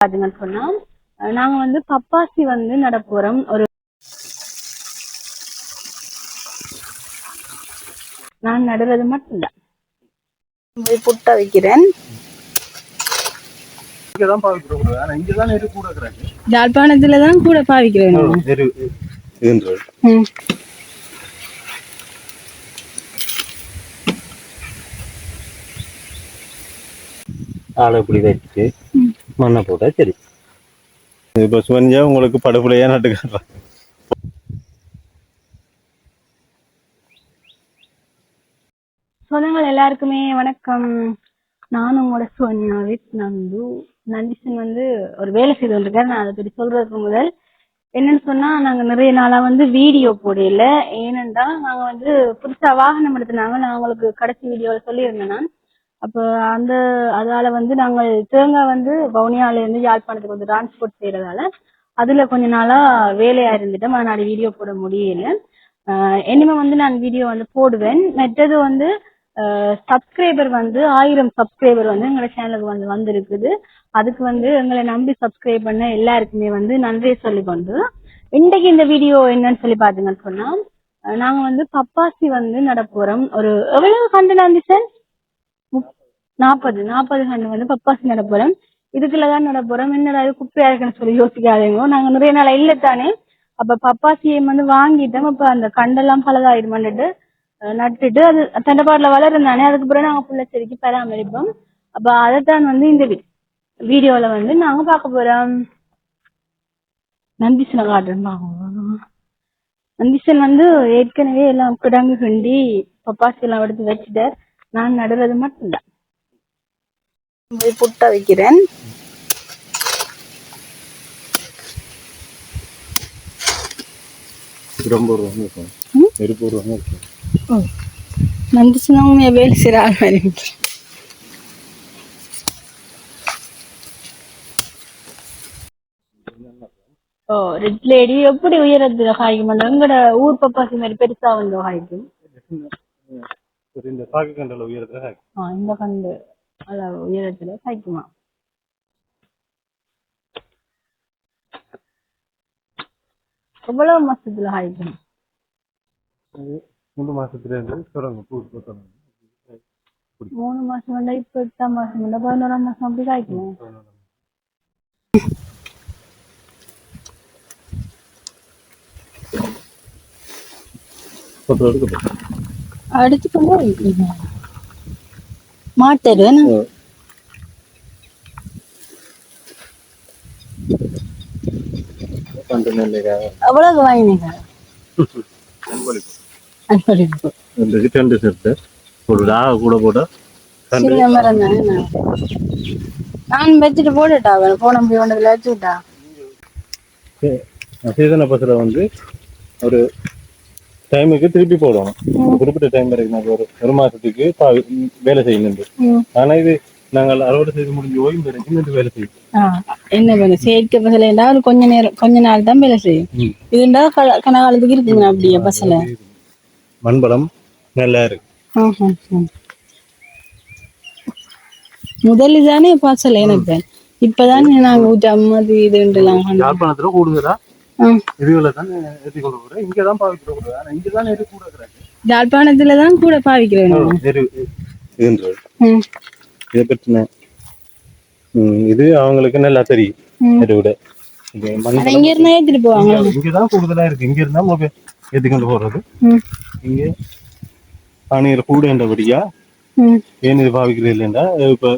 பாத்தீங்கன்னு சொன்னா அஹ் நாங்க வந்து பப்பாசி வந்து நட போறோம் ஒரு நான் நடுறது மட்டும் தான் போய் புட்ட வைக்கிறேன். யாழ்ப்பாணத்துல தான் கூட. பாவிக்கிறேன். ஆளை இப்படி வச்சு. மண்ணை போட்டா சரி. இப்ப சுவஞ்சா உங்களுக்கு படுப்புலையா நட்டுக்கிறேன் சொந்தங்கள் எல்லாருக்குமே வணக்கம். நான் உங்களோட சோனியா வித் நந்து. நந்திசன் வந்து ஒரு வேலை செய்து கொண்டிருக்காரு. நான் அதை பற்றி சொல்றதுக்கு முதல் என்னன்னு சொன்னா நாங்க நிறைய நாளா வந்து வீடியோ போடல. ஏனென்றா நாங்க வந்து புதுசா வாகனம் எடுத்துனாங்க நான் உங்களுக்கு கடைசி வீடியோல சொல்லியிருந்தேன் நான். அப்ப அந்த அதால வந்து நாங்கள் தேங்காய் வந்து வவுனியால இருந்து யாழ்ப்பாணத்துக்கு வந்து டிரான்ஸ்போர்ட் செய்யறதால அதுல கொஞ்ச நாளா வேலையா இருந்துட்டோம் அதனால வீடியோ போட முடியல. இனிமே வந்து நான் வீடியோ வந்து போடுவேன். மற்றது வந்து சப்ஸ்கிரைபர் வந்து ஆயிரம் சப்ஸ்கிரைபர் வந்து எங்களோட சேனலுக்கு வந்து வந்திருக்குது. அதுக்கு வந்து எங்களை நம்பி சப்ஸ்கிரைப் பண்ண எல்லாருக்குமே வந்து நன்றி சொல்லிக்கொண்டு இன்றைக்கு இந்த வீடியோ என்னன்னு சொல்லி பாத்தீங்கன்னு சொன்னா நாங்க வந்து பப்பாசி வந்து நடப்போறோம் ஒரு எவ்வளவு கண்டு நந்தி சார்? நாற்பது நாற்பது கண்டு வந்து பப்பாசி நட போறோம். இதுக்குள்ளதான் நட போறோம். என்னடா இது குப்பையா இருக்குன்னு சொல்லி யோசிக்காதீங்க. நாங்க நிறைய நாள் இல்ல தானே. அப்ப பப்பாசியை வந்து வாங்கிட்டோம். அப்ப அந்த கண்டெல்லாம் பலதாயிடுமான்னுட்டு நட்டுட்டு அது தண்டப்பாடுல வளர்ந்தானே அதுக்கு பிறகு நாங்க புள்ள செடிக்கு பராமரிப்போம். அப்ப அதைத்தான் வந்து இந்த வி- வீடியோல வந்து நாங்க பார்க்க போறோம். நந்திசனை காட்டுறேன் பாருங்க. நந்திசன் வந்து ஏற்கனவே எல்லாம் கிடங்கு கிண்டி பப்பாசி எல்லாம் எடுத்து வச்சுட்டார். நான் நடுறது மட்டும்தான். புட்ட வைக்கிறேன். வேலை செய்யற ஆள் மாதிரி. ஓ ரெட் லேடி எப்படி உயரத்துல காய்க்கும்? எங்கட ஊர் பப்பாசி மாதிரி பெருசா வந்து காய்க்கும்? இந்த சாக்கு கண்டல உயரத்துல காய்க்கும். ஆ, இந்த கண்டு அத உயரத்துல காய்க்குமா எவ்வளவு மாசத்துல காய்க்கும் அது மூணு மாசத்துல இருந்து தொடங்கும் பூ பூ தொடங்கும் மூணு மாசம் வந்தா இப்ப எட்டாம் மாசம் வந்தா பதினோராம் மாசம் அப்படி காய்க்கும் பத்து எடுக்க அடுத்து கொண்டு மாட்டரு கண்டு வாங்கினீங்க அன்பளிப்பு இந்த ரெண்டு சேர்த்து ஒரு தாக கூட கண்டு சின்ன மரம் தானே நான். வச்சுட்டு போட்டுட்டா அவன் போன முடியும் ஒன்றதுல வச்சு விட்டா சீசனை பஸ்ல வந்து ஒரு டைமுக்கு திருப்பி போடணும். குறிப்பிட்ட டைம் வரைக்கும் நாங்க ஒரு ஒரு மாசத்துக்கு வேலை செய்யணும். ஆனா இது நாங்கள் அறுவடை செய்து முடிஞ்சு ஓய்வு வரைக்கும் இந்த வேலை செய்யும். என்ன பண்ணு செயற்கை பசலைண்டா ஒரு கொஞ்ச நேரம் கொஞ்ச நாள் தான் வேலை செய்யும். இதுண்டா கல கனகாலத்துக்கு இருக்குங்க அப்படியே பசல மண்பலம் நல்லா இருக்கு. முதல்ல தானே பசல எனக்கு. இப்பதானே நாங்க அம்மது இதுண்டுலாம் யாழ்ப்பாணத்துல கூடுதலா. இதுகளை தான் ஏற்றி கொண்டு போறேன் இங்கே தான் இங்கே கூட இருக்கிறாங்க யாழ்ப்பாணத்துல தான் கூட பாவிக்கிறேன் இதை பற்றின ம், இது அவங்களுக்கு நல்லா தெரியும். இது ஆனா மண்பலம் இங்க இருந்தா ஏத்திட்டு போவாங்க. இங்கே தான் கூடுதலா இருக்கு. இங்க இருந்தா மொபைல் ஏற்றி கொண்டு போறது. இங்கே பானையில் கூடுன்றபடியா ம், ஏன் இது பாவிக்கிறது இல்லைன்னா இப்போ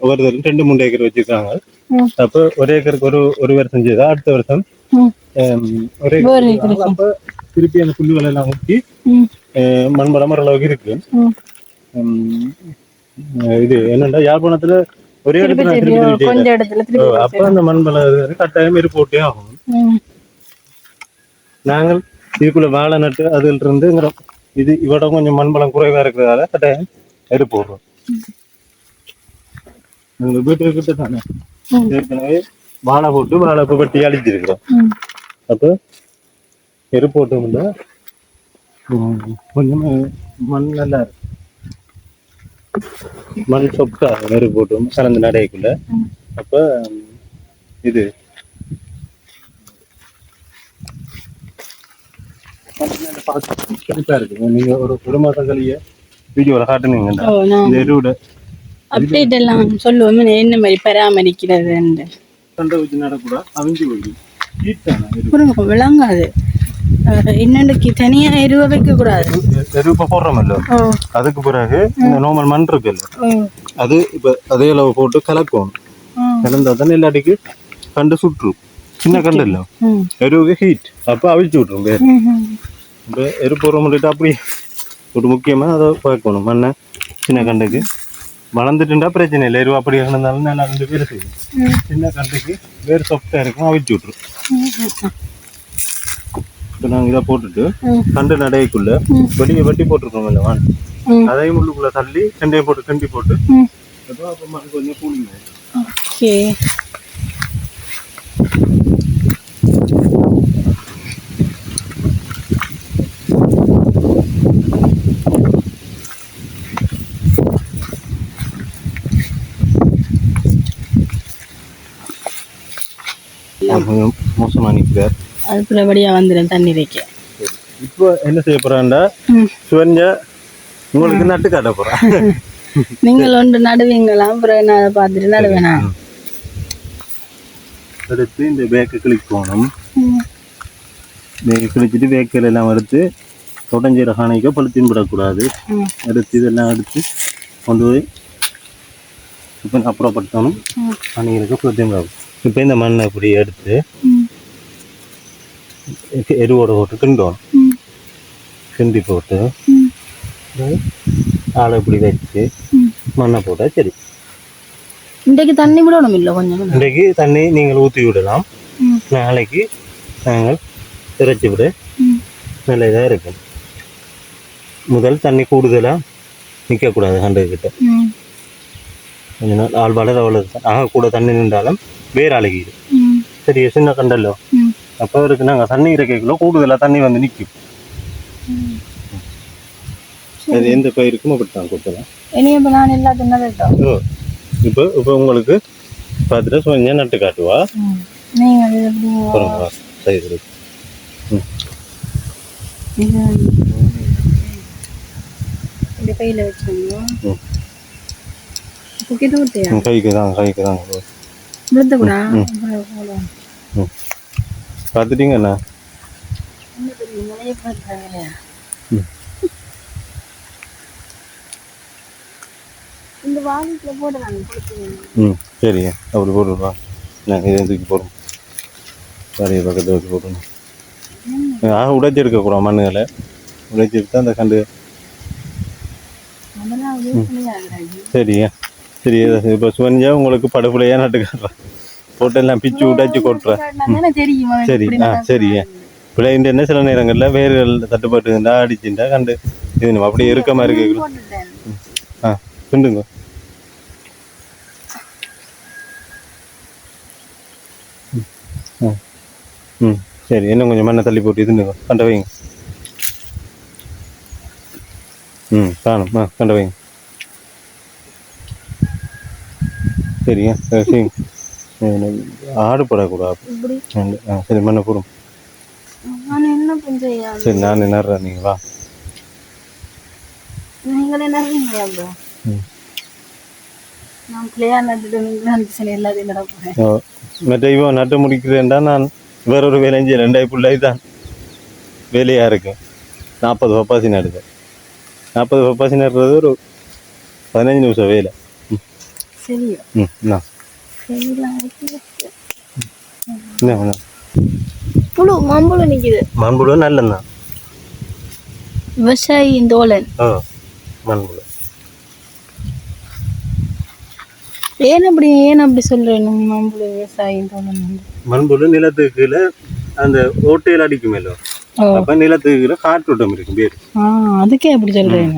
ஒவ்வொருத்தரும் ரெண்டு மூணு ஏக்கர் வச்சிருக்காங்க. அப்போ ஒரு ஏக்கருக்கு ஒரு ஒரு வருஷம் செய்தா அடுத்த வருஷம் ஒரு. அப்போ திருப்பி அந்த புல்லுகளை எல்லாம் ஊற்றி ம், மண்பலம் ஓரளவுக்கு இருக்கு இது என்னண்டா யாழ்ப்பாணத்துல ஒரே இடத்துல அப்போ அந்த மண்பலம் இது கட்டாயம் இருப்பு போட்டே ஆகும் நாங்கள் இதுக்குள்ள வாழை நட்டு அதுல இருந்து இங்க இது இவட கொஞ்சம் மண்பலம் குறைவா இருக்கிறதால கட்டாயம் எரு போடுறோம் எங்க வீட்டுக்கு கிட்ட தானே. ஏற்கனவே வாழை போட்டு வாழை இப்போ வெட்டி அழிச்சிருக்கிறோம். அப்போ எரு போட்டோம்னா கொஞ்சம் மண் நல்லா இருக்கு மண் சொக்கா நெரு போட்டோம் கலந்து நடையக்குள்ள. அப்போ இது. இருக்கு நீங்க ஒரு ஒரு மாசம் கழிய வீடியோல காட்டுனீங்க இந்த எருவோட அப்டேட் எல்லாம் சொல்லுவோம். என்ன மாதிரி பராமரிக்கிறதுன்னு சண்டை வச்சு நடக்கூட அவிஞ்சு போயிடும் ஹீட் தானே எரு. புரியுங்க விளங்காது. இன்னொன்றுக்கு தனியா எருவ வைக்க கூடாது எரு இப்ப போடுறோமല്ലോ ஓ. அதுக்கு பிறகு இந்த நார்மல் மண் இருக்குல்ல? அது இப்ப அதே அளவு போட்டு கலக்கணும். கலந்தா தானே இல்லாட்டிக்கு கண்டு சுற்றும். சின்ன கண்டு இல்ல. எருவுக்கு ஹீட் அப்ப அவிச்சு விட்டுரும் ம். இப்போ எரு போடுற முடிட்டு அப்படி ஒரு முக்கியமா அதை பார்க்கணும். மண்ணை சின்ன கண்டுக்கு வளர்ந்துட்டுண்டா பிரச்சனை இல்லை எருவு அப்படி இருந்தாலும் நல்லா ரெண்டு பேர் செய்யும். சின்ன கண்டுக்கு வேறு சொப்டா இருக்கும் அவிச்சு விட்டுரும் ம், ம், இப்போ நாங்கள் இதை போட்டுட்டு. கண்டு நடைக்குள்ள. வெளியே வெட்டி போட்டிருக்கோம் ம். அதையும் உள்ளுக்குள்ள தள்ளி கண்டையை போட்டு கண்டி போட்டு ம். அப்போ அப்போ மண் கொஞ்சம் கூலிங்க ஓகே கொஞ்சம் மோசமாக நிற்கிறார் அதுக்குள்ளபடியா வந்துடும் தண்ணி வைக்க. இப்போ என்ன செய்ய போறான்டா? ம். சுவஞ்ச உங்களுக்கு நட்டு காட்ட போறான் நீங்கள் ஒன்று நடுவீங்களா? அப்புறம் நான் அதை பார்த்துட்டு நடுவேனா? எடுத்து இந்த பேக்கை கிளிக் போகணும். பேக்கை கிழிச்சிட்டு பேக்கில் எல்லாம் எடுத்து தொடஞ்சீர காணிக்க பழுத்தின் விடக்கூடாது. எடுத்து இதெல்லாம் எடுத்து கொண்டு போய் இப்போ அப்புறப்படுத்தணும். காணிகளுக்கு பழுத்தின் விடாது இப்போ இந்த மண்ணை இப்படி எடுத்து எருவோட போட்டு கிண்டோம் ம். கிண்டி போட்டு. ஆளை இப்படி வச்சு. மண்ணை போட்டால் சரி இன்றைக்கு தண்ணி விடணும் இல்லை கொஞ்சம் இன்றைக்கு தண்ணி நீங்கள் ஊற்றி விடலாம். நாளைக்கு நாங்கள் இறைச்சி விட. நல்ல இதாக இருக்கும் முதல் தண்ணி கூடுதலாக நிற்கக்கூடாது ம். கொஞ்ச நாள் ஆள் வளர வளர ஆக கூட தண்ணி நின்றாலும் வேர் அழகிடும் ம். சரி சின்ன கண்டல்லோ? ம். அப்போ இருக்கு நாங்கள் தண்ணி இறக்கைக்குள்ள கூடுதலாக தண்ணி வந்து நிற்கும் அது எந்த பயிருக்கும் அப்படித்தான் கொடுத்தலாம் இனி இப்போ நான் எல்லாத்தையும் இப்போ இப்போ உங்களுக்கு பார்த்துட்டு கொஞ்சம் நட்டு காட்டுவா? நீங்கள் இது எப்படி அப்புறம் வா, சரி இது இந்த கையில் வச்சுக்கணும் ம். புக்கிட்டு ஊற்றியா ம், கைக்கு தான் கைக்கு தான் விழுத்தக்கூடா ம் பார்த்துட்டீங்கண்ணா ம். இந்த வாழைக்குள்ள போட்டு நாங்கள் கொடுத்துருவோம் ம் சரிங்க அப்படி போட்டுருவா நான் இதை தூக்கி போடுறோம் சரி பக்கத்தில் வச்சு போடணும் ஆக உடைச்சி எடுக்கக்கூடாது மண்ணுகளை உடைச்சி எடுத்தா அந்த கண்டு சரியா சரி இப்போ சுவஞ்சா உங்களுக்கு படுப்புலையா நட்டுக்கிறேன் போட்டு எல்லாம் பிச்சு உடைச்சி கொட்டுறேன் சரி ஆ சரியா பிள்ளைங்க என்ன சில நேரங்களில் வேர்கள் தட்டுப்பாட்டு இருந்தா அடிச்சுட்டா கண்டு. இது நம்ம அப்படியே இருக்கு போட்டுட்டேன். ஆ கிண்டுங்க ம். சரி இன்னும் கொஞ்சம் மண்ணை தள்ளி போட்டு இதுண்டுங்க கண்ட வைங்க. ம் காணும். ஆ கண்ட வைங்க. சரிங்க சரி. சரிங்க ஆடு போடக்கூடாது. ஆ சரி மண்ணை போடும் சரி நான் நின்றுறேன் நீங்கள் வா. நீங்களே நடுவீங்களா ப்ரோ? ம். நான் பிள்ளையா நட்டுட்டு நீங்களும் அந்த சரி எல்லாத்தையும் நட போகிறேன் ஓ, மற்ற இவன் நட்டு முடிக்கிறேன்டா நான் வேற ஒரு வேலையும் செய்யல ரெண்டாய் பிள்ளை தான். வேலையாக இருக்கும் நாற்பது பப்பாசி நடுது நாற்பது பப்பாசி நடுறது ஒரு பதினஞ்சு நிமிஷம் வேலை. என்ன புழு மம்புழு நிக்குது மண்புழு நல்லந்தான் விவசாயி தோழன் மண்புழு ஏன் அப்படி ஏன் அப்படி சொல்றேன் மம்புழு விவசாயி தோழன் மண்புழு நிலத்துக்கு கீழே அந்த ஓட்டையில் அடிக்குமேலோ? ஓ அப்போ நிலத்துக்கு கீழே காற்றோட்டம் இருக்கும் பேர். ஆ அதுக்கே அப்படி சொல்றேன்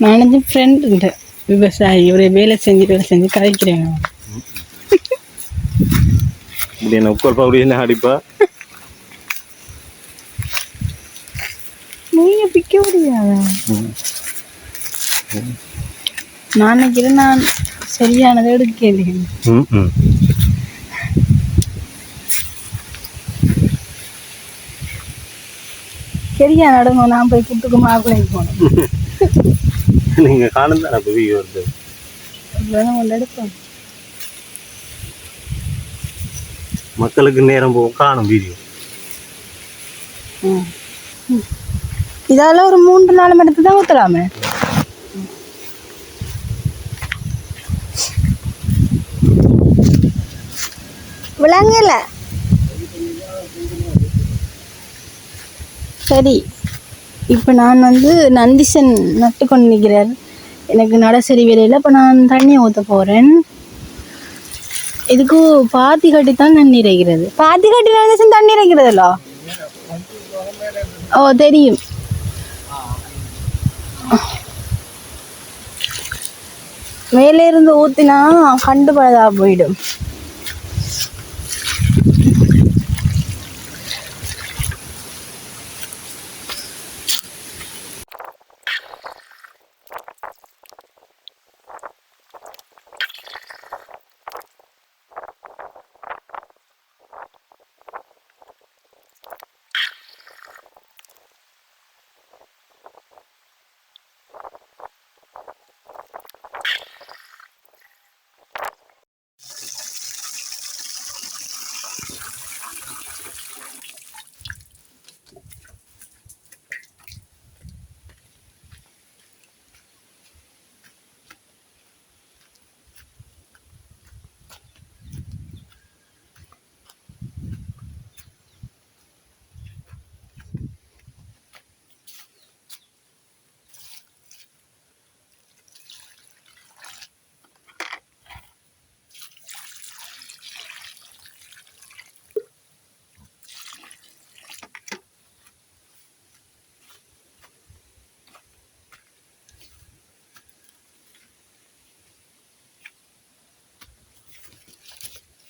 நான் நானது ஃப்ரெண்ட் விவசாயி இவரை வேலை செஞ்சு வேலை செஞ்சு கதைக்கிறேன் நான். இப்படி என்ன உட்கார் அப்படி என்ன அடிப்பா? நீங்க பிக்க முடியாதா. நான் நினைக்கிறேன் நான் சரியானது எடுக்கலையே சரியா நடங்க நான் போய் குட்டுக்கு மாப்பிள்ளை போனேன். நீங்கள் வருது வேணும் ஒன்று எடுப்போம். மக்களுக்கு நேரம் போகும் காணும் வீடியோ. இதால ஒரு மூன்று நாலு மணி நேரத்துக்கு தான் ஊற்றலாமே விளங்கல? சரி. இப்போ நான் வந்து நந்திசன் நட்டு கொண்டு நிற்கிறார் எனக்கு நட சரி வேலையில் இப்போ நான் தண்ணி ஊற்ற போகிறேன் இதுக்கு பாத்தி கட்டி தான் தண்ணி இறைக்கிறது பாத்தி கட்டி நந்திசன் தண்ணி இறைக்கிறதுலோ? ஓ தெரியும். மேலே இருந்து ஊத்தினா கண்டுபடதா போயிடும்.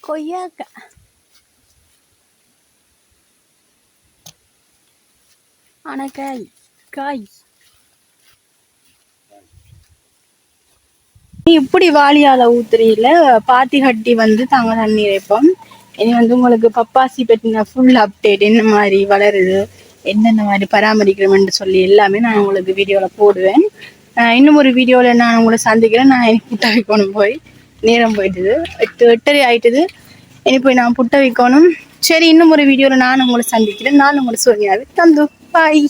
கொய்யாக்கா ஆனா காய் நீ இப்படி வாளியால ஊத்துறீல பாத்தி கட்டி வந்து தாங்க தண்ணி இறைப்போம். இனி வந்து உங்களுக்கு பப்பாசி பற்றின ஃபுல் அப்டேட் என்ன மாதிரி வளருது என்னென்ன மாதிரி பராமரிக்கிறோம்னு சொல்லி எல்லாமே நான் உங்களுக்கு வீடியோவில் போடுவேன். இன்னும் ஒரு வீடியோவில் நான் உங்களை சந்திக்கிறேன். நான் எனக்கு புட்ட போய். நேரம் போயிட்டுது. எட்டு எட்டரை ஆயிட்டுது. இனி போய் நான் புட்ட வைக்கணும் சரி இன்னும் ஒரு வீடியோவில் நான் உங்களை சந்திக்கிறேன். நான் உங்களை சோனியாவே தந்து. பாய்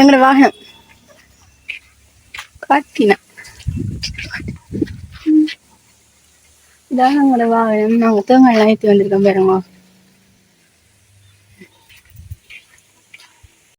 எங்களோட வாகனம். காட்டினா இதான் எங்களோட வாகனம். நாங்கள் தேங்காய் ஏற்றி வந்திருக்கோம் பாருங்க.